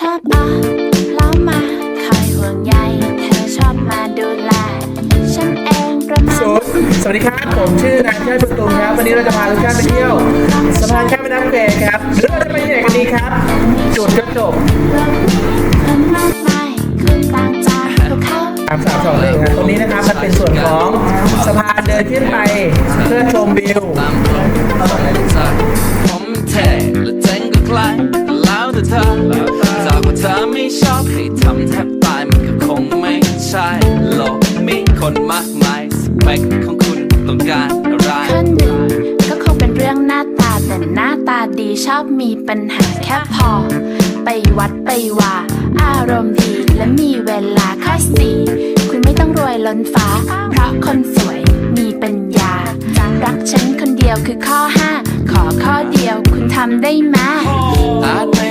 ชอบอะแล้วมาคอยห่วงใยเธอชอบมาดูแลฉันเองประมาณสวัสสวัสดีครับ ผมชื่อนายชาติประตูครับ วันนี้เราจะพาทุกท่านไปเที่ยวสะพานข้ามแม่น้ำแควครับหรือเราจะไปที่ไหนกันดีครับ จุดก็จบคนมากมายคุณต่างจากพวกเขาสามสามสองหนึ่งครับตรงนี้นะครับมันเป็นส่วนของสะพานเดินขึ้นไปเพื่อชมวิว มายสเปคของคุณต้องการอะไรคนหนึ่งก็คงเป็นเรื่องหน้าตาแต่หน้าตาดีชอบมีปัญหาแค่พอ ไปวัดไปว่า อารมณ์ดีและมีเวลาข้อสี่คุณไม่ต้องรวยล้นฟ้า เพราะคนสวยมีปัญญา รักฉันคนเดียวคือข้อห้าขอข้อเดียวคุณทำได้ไหมอาจไม่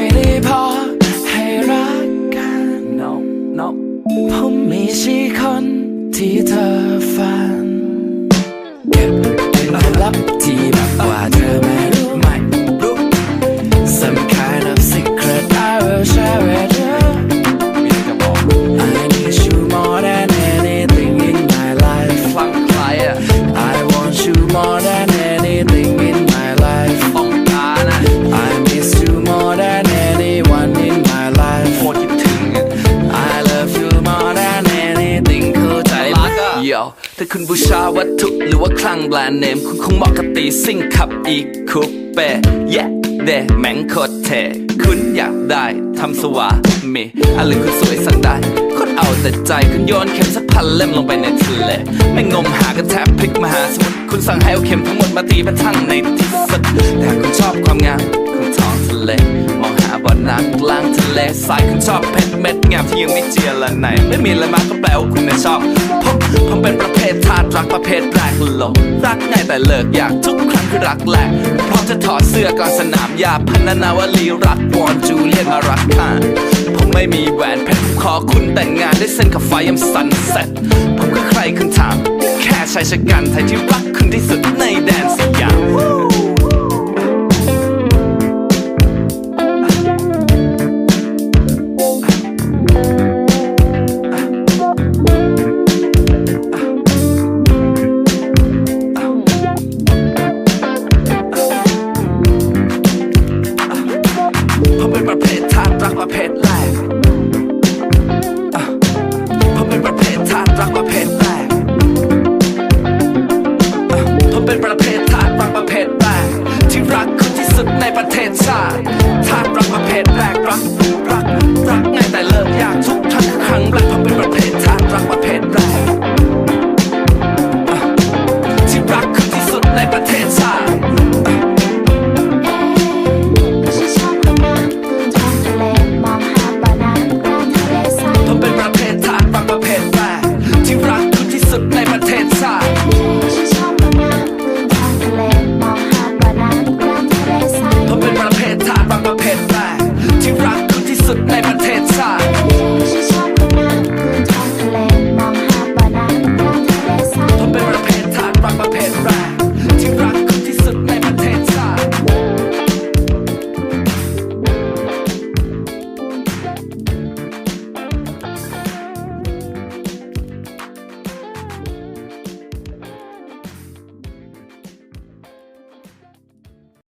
ถ้าคุณบูชาวัตถุหรือว่าคลังแบรนด์เนม คุณคงเหมาะกับตีซิ่งขับอีกคูเป้เย่เดแมงโคตรเทคุณอยากได้ทำสวามีอะไรคุณสวยสั่งได้คนเอาแต่ใจคุณโยนเข็มสักพันเล่มลงไปในทะเลไม่งมหากันแทบพลิกมหาสมุทรคุณสั่งให้เอาเข็มทั้งหมดมาตีประทังในที่สุดแต่คุณชอบความงามของท้องทะเลมองหาบ่อน้ำกลางทะเลทรายคุณชอบเพชรเม็ดงามที่ยังไม่เจียละไหนไม่มีอะไรมากก็แปลว่าคุณน่ะชอบผม ลกรักง่ายแต่เลิกอยากทุกครั้งคือรักแหลกพร้อมจะถอดเสื้อก่อนสนามยาพันนาวลีรักวอนจูเลียนมารักข้าผมไม่มีแหวนเพชรขอคุณแต่งงานด้วยเส้นกับไฟยามสันเซ็ตผมก็ใครคุณถามแค่ชายชะกันไทยที่รักคุณที่สุดในแดนสยาม ประเภทแรกผมเป็นประเภททานรักประเภทแรกผมเป็นประเภททานรักประเภทแรกที่รักคนที่สุดในประเทศชาติ